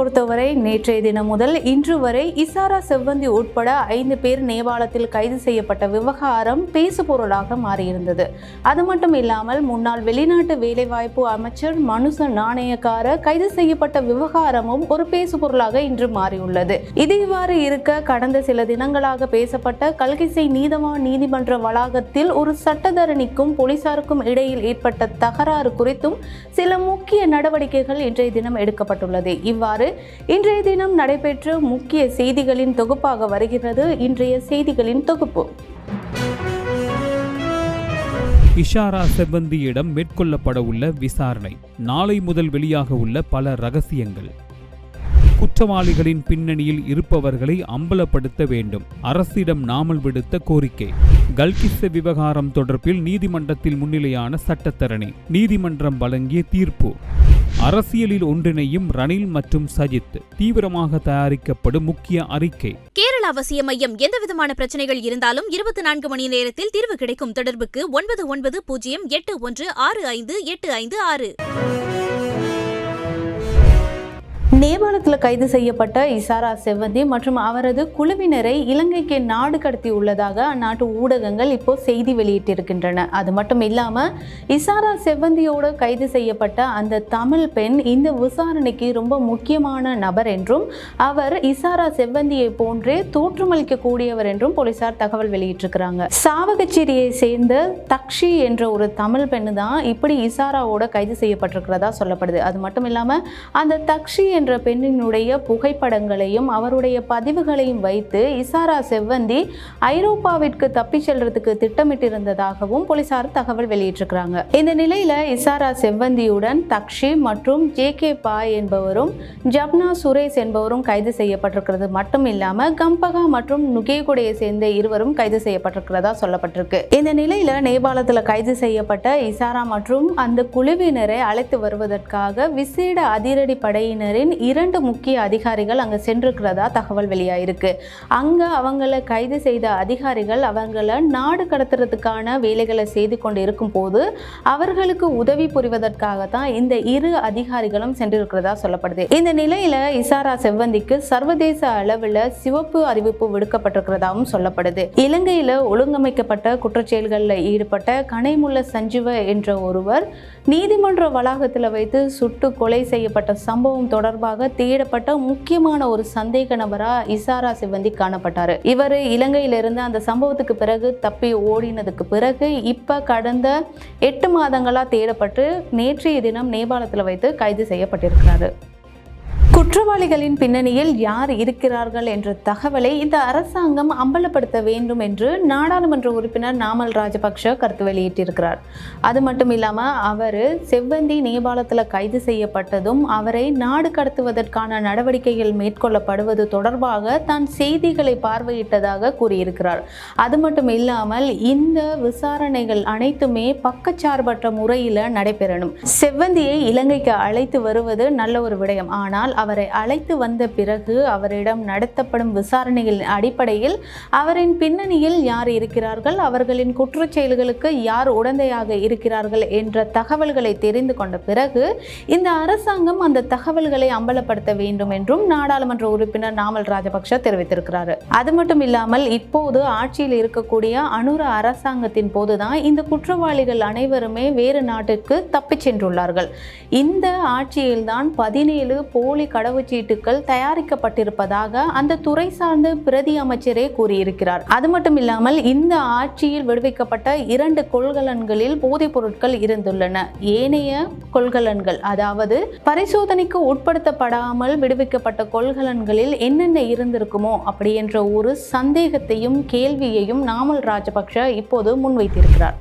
பொறுத்தவரை நேற்றைய தினம் முதல் இன்று வரை இசாரா செவ்வந்தி உட்பட ஐந்து பேர் நேபாளத்தில் கைது செய்யப்பட்ட விவகாரம் பேசுபொருளாக மாறியிருந்தது. அது மட்டும் இல்லாமல் முன்னாள் வெளிநாட்டு வேலைவாய்ப்பு அமைச்சர் மனுச நாணயக்கார கைது செய்யப்பட்ட விவகாரமும் ஒரு பேசுபொருளாக இன்று மாறியுள்ளது. இது இவ்வாறு இருக்க கடந்த சில தினங்களாக பேசப்பட்ட கல்கிசை நீதவான் நீதிமன்ற வளாகத்தில் ஒரு சட்டத்தரணிக்கும் போலீசாருக்கும் இடையில் ஏற்பட்ட தகராறு குறித்தும் சில முக்கிய நடவடிக்கைகள் இன்றைய தினம் எடுக்கப்பட்டுள்ளது. இவ்வாறு இன்றைய தினம் நடைபெற்ற முக்கிய செய்திகளின் தொகுப்பாக வருகிறது இன்றைய செய்திகளின் தொகுப்பு. இஷாரா செவ்வந்தியிடம் மேற்கொள்ளப்பட உள்ள விசாரணை. நாளை முதல் வெளியாக உள்ள பல ரகசியங்கள். குற்றவாளிகளின் பின்னணியில் இருப்பவர்களை அம்பலப்படுத்த வேண்டும். அரசிடம் நாமல் விடுத்த கோரிக்கை. கல்கிஸ்ஸ விவகாரம் தொடர்பில் நீதிமன்றத்தில் முன்னிலையான சட்டத்தரணி. நீதிமன்றம் வழங்கிய தீர்ப்பு. அரசியலில் ஒன்றிணையும் ரணில் மற்றும் சஜித் தீவிரமாக தயாரிக்கப்படும் முக்கிய அறிக்கை. கேரள அவசிய மையம் எந்தவிதமான பிரச்சனைகள் இருந்தாலும் இருபத்தி நான்கு மணி நேரத்தில் தீர்வு கிடைக்கும் தொடர்புக்கு ஒன்பது ஒன்பது பூஜ்ஜியம் எட்டு ஒன்று ஆறு ஐந்து எட்டு ஐந்து ஆறு. நேபாளத்தில் கைது செய்யப்பட்ட இசாரா செவ்வந்தி மற்றும் அவரது குழுவினரை இலங்கைக்கு நாடு கடத்தி உள்ளதாக அந்நாட்டு ஊடகங்கள் இப்போ செய்தி வெளியிட்டிருக்கின்றன. அது மட்டும் இல்லாமல் இசாரா செவ்வந்தியோடு கைது செய்யப்பட்ட அந்த தமிழ் பெண் இந்த விசாரணைக்கு ரொம்ப முக்கியமான நபர் என்றும் அவர் இசாரா செவ்வந்தியை போன்றே தோற்றமளிக்கக்கூடியவர் என்றும் போலீசார் தகவல் வெளியிட்டிருக்கிறாங்க. சாவகச்சேரியை சேர்ந்த தக்ஷி என்ற ஒரு தமிழ் பெண்ணு தான் இப்படி இசாராவோட கைது செய்யப்பட்டிருக்கிறதா சொல்லப்படுது. அது மட்டும் இல்லாமல் அந்த தக்ஷி என்ற பெண்ணினுடைய புகைப்படங்களையும் அவருடைய பதிவுகளையும் வைத்து இசாரா செவ்வந்தி ஐரோப்பாவிற்கு தப்பிச் செல்றதுக்கு திட்டமிட்டிருந்ததாகவும் போலீசார் தகவல் வெளியிட்டிருக்கிறாங்க. இந்த நிலையில இசாரா செவ்வந்தியுடன் தக்ஷி மற்றும் ஜே கே பாய் என்பவரும் ஜப்னா சுரேஷ் என்பவரும் கைது செய்யப்பட்டிருக்கிறது. மட்டும் இல்லாம கம்பகா மற்றும் நுகேகுடையை சேர்ந்த இருவரும் கைது செய்யப்பட்டிருக்கிறதா சொல்லப்பட்டிருக்கு. இந்த நிலையில நேபாளத்தில் கைது செய்யப்பட்ட இசாரா மற்றும் அந்த குழுவினரை அழைத்து வருவதற்காக விசேட அதிரடி படையினரின் இரண்டு முக்கிய அதிகாரிகள் அங்கே சென்றிருக்கிறதா தகவல் வெளியாயிருக்கு. அங்கே அவங்கள கைது செய்த அதிகாரிகள் அவங்கள நாடு கடத்துறதுக்கான வேலைகளை செய்து கொண்டு இருக்கும்போது அவர்களுக்கு உதவி புரிவதற்காக தான் இந்த இரு அதிகாரிகளும் சென்றிருக்கிறதா சொல்லப்படுது. இந்த நிலையில இசாரா செவ்வந்திக்கு சர்வதேச அளவில் சிவப்பு அறிவிப்பு விடுக்கப்பட்டிருக்கிறதாகவும் சொல்லப்படுது. இலங்கையில் ஒழுங்கமைக்கப்பட்ட குற்றச்செயல்களில் ஈடுபட்ட கனைமுள்ள சஞ்சீவ என்ற ஒருவர் நீதிமன்ற வளாகத்தில் வைத்து சுட்டு கொலை செய்யப்பட்ட சம்பவம் தொடர்பாக தேடப்பட்ட முக்கியமான ஒரு சந்தேக நபராக இசாரா சிவந்தி காணப்பட்டார். இவர் இலங்கையிலிருந்து அந்த சம்பவத்துக்கு பிறகு தப்பி ஓடினதுக்கு பிறகு இப்போ கடந்த எட்டு மாதங்களாக தேடப்பட்டு நேற்றைய தினம் நேபாளத்தில் வைத்து கைது செய்யப்பட்டிருக்கிறாரு. குற்றவாளிகளின் பின்னணியில் யார் இருக்கிறார்கள் என்ற தகவலை இந்த அரசாங்கம் அம்பலப்படுத்த வேண்டும் என்று நாடாளுமன்ற உறுப்பினர் நாமல் ராஜபக்ஷ கருத்து வெளியிட்டிருக்கிறார். அது மட்டும் இல்லாமல் அவர் செவ்வந்தி நேபாளத்தில் கைது செய்யப்பட்டதும் அவரை நாடு கடத்துவதற்கான நடவடிக்கைகள் மேற்கொள்ளப்படுவது தொடர்பாக தான் செய்திகளை பார்வையிட்டதாக கூறியிருக்கிறார். அது மட்டும் இல்லாமல் இந்த விசாரணைகள் அனைத்துமே பக்கச்சார்பற்ற முறையில் நடைபெறணும். செவ்வந்தியை இலங்கைக்கு அழைத்து வருவது நல்ல ஒரு விடயம். ஆனால் அவரை அழைத்து வந்த பிறகு அவரிடம் நடத்தப்படும் விசாரணைகளின் அடிப்படையில் அவரின் பின்னணியில் யார் இருக்கிறார்கள் அவர்களின் குற்றச் செயல்களுக்கு யார் உடந்தையாக இருக்கிறார்கள் என்ற தகவல்களை தெரிந்து கொண்ட பிறகு இந்த அரசாங்கம் அந்த தகவல்களை அம்பலப்படுத்த வேண்டும் என்றும் நாடாளுமன்ற உறுப்பினர் நாமல் ராஜபக்ஷ தெரிவித்திருக்கிறார். அது மட்டும் இல்லாமல் இப்போது ஆட்சியில் இருக்கக்கூடிய அனுர அரசாங்கத்தின் போதுதான் இந்த குற்றவாளிகள் அனைவருமே வேறு நாட்டுக்கு தப்பிச் சென்றுள்ளார்கள். இந்த ஆட்சியில்தான் பதினேழு போலி கடவுச்சீட்டுகள் தயாரிக்கப்பட்டிருப்பதாக அந்த துறை சார்ந்த பிரதி அமைச்சரே கூறியிருக்கிறார். அது மட்டும் இல்லாமல் இந்த ஆட்சியில் விடுவிக்கப்பட்ட இரண்டு கொள்கலன்களில் போதைப் பொருட்கள் இருந்துள்ளன. ஏனைய கொள்கலன்கள் அதாவது பரிசோதனைக்கு உட்படுத்தப்படாமல் விடுவிக்கப்பட்ட கொள்கலன்களில் என்னென்ன இருந்திருக்குமோ அப்படி என்ற ஒரு சந்தேகத்தையும் கேள்வியையும் நாமல் ராஜபக்ஷ இப்போது முன்வைத்திருக்கிறார்.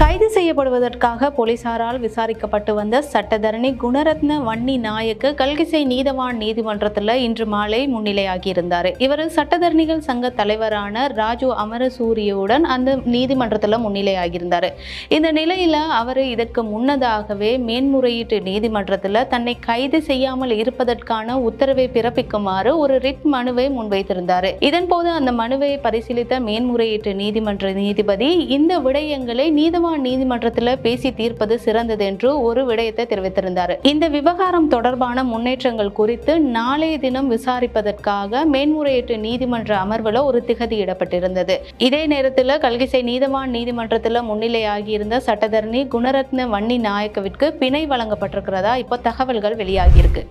கைது செய்யப்படுவதற்காக போலீசாரால் விசாரிக்கப்பட்டு வந்த சட்டத்தரணி குணரத்ன வன்னி நாயக்கு கல்கிசை நீதவான் நீதிமன்றத்தில் இன்று மாலை முன்னிலையாகியிருந்தார். இவர் சட்டத்தரணிகள் சங்க தலைவரான ராஜு அமரசூரியுடன் அந்த நீதிமன்றத்தில் முன்னிலையாகியிருந்தார். இந்த நிலையில் அவர் இதற்கு முன்னதாகவே மேன்முறையீட்டு நீதிமன்றத்தில் தன்னை கைது செய்யாமல் இருப்பதற்கான உத்தரவை பிறப்பிக்குமாறு ஒரு ரிட் மனுவை முன்வைத்திருந்தார். இதன்போது அந்த மனுவை பரிசீலித்த மேன்முறையீட்டு நீதிமன்ற நீதிபதி இந்த விடயங்களை நீதவான் தைவான் நீதிமன்றத்தில் பேசி தீர்ப்பது சிறந்தது என்று ஒரு விடயத்தை தெரிவித்திருந்தார். இந்த விவகாரம் தொடர்பான முன்னேற்றங்கள் குறித்து நாளைய தினம் விசாரிப்பதற்காக மேன்முறையீட்டு நீதிமன்ற அமர்வில் ஒரு திகதியிடப்பட்டிருந்தது இதே நேரத்தில் கல்கிசை நீதவான் நீதிமன்றத்தில் முன்னிலையாகியிருந்த சட்டத்தரணி குணரத்ன வன்னி நாயக்கவிற்கு பிணை வழங்கப்பட்டிருக்கிறதா இப்போ தகவல்கள் வெளியாகியிருக்கு.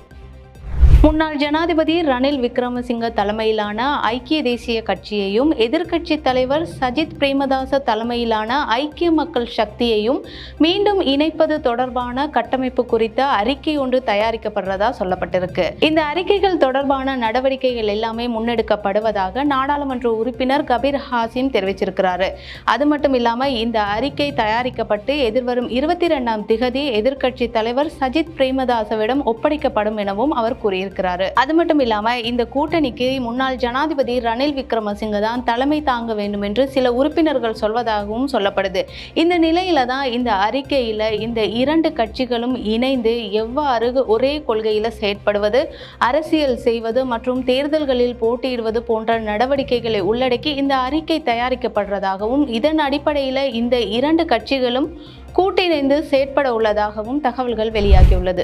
முன்னாள் ஜனாதிபதி ரணில் விக்ரமசிங்க தலைமையிலான ஐக்கிய தேசிய கட்சியையும் எதிர்க்கட்சி தலைவர் சஜித் பிரேமதாச தலைமையிலான ஐக்கிய மக்கள் சக்தியையும் மீண்டும் இணைப்பது தொடர்பான கட்டமைப்பு குறித்த அறிக்கை ஒன்று தயாரிக்கப்படுறதா சொல்லப்பட்டிருக்கு. இந்த அறிக்கைகள் தொடர்பான நடவடிக்கைகள் எல்லாமே முன்னெடுக்கப்படுவதாக நாடாளுமன்ற உறுப்பினர் கபீர் ஹாசிம் தெரிவிச்சிருக்கிறாரு. அது மட்டும் இல்லாம இந்த அறிக்கை தயாரிக்கப்பட்டு எதிர்வரும் இருபத்தி ரெண்டாம் திகதி எதிர்க்கட்சி தலைவர் சஜித் பிரேமதாசவிடம் ஒப்படைக்கப்படும் எனவும் அவர் கூறியிருக்கிறார். அது மட்டும் இல்லாம இந்த கூட்டணிக்கு முன்னாள் ஜனாதிபதி ரணில் விக்ரமசிங்க தான் தலைமை தாங்க வேண்டும் என்று சில உறுப்பினர்கள் சொல்வதாகவும் சொல்லப்படுது. இந்த நிலையில தான் இந்த அறிக்கையில இந்த இரண்டு கட்சிகளும் இணைந்து எவ்வாறு ஒரே கொள்கையில செயற்படுவது அரசியல் செய்வது மற்றும் தேர்தல்களில் போட்டியிடுவது போன்ற நடவடிக்கைகளை உள்ளடக்கி இந்த அறிக்கை தயாரிக்கப்படுறதாகவும் இதன் அடிப்படையில் இந்த இரண்டு கட்சிகளும் கூட்டிணைந்து செயற்பட உள்ளதாகவும் தகவல்கள் வெளியாகியுள்ளது.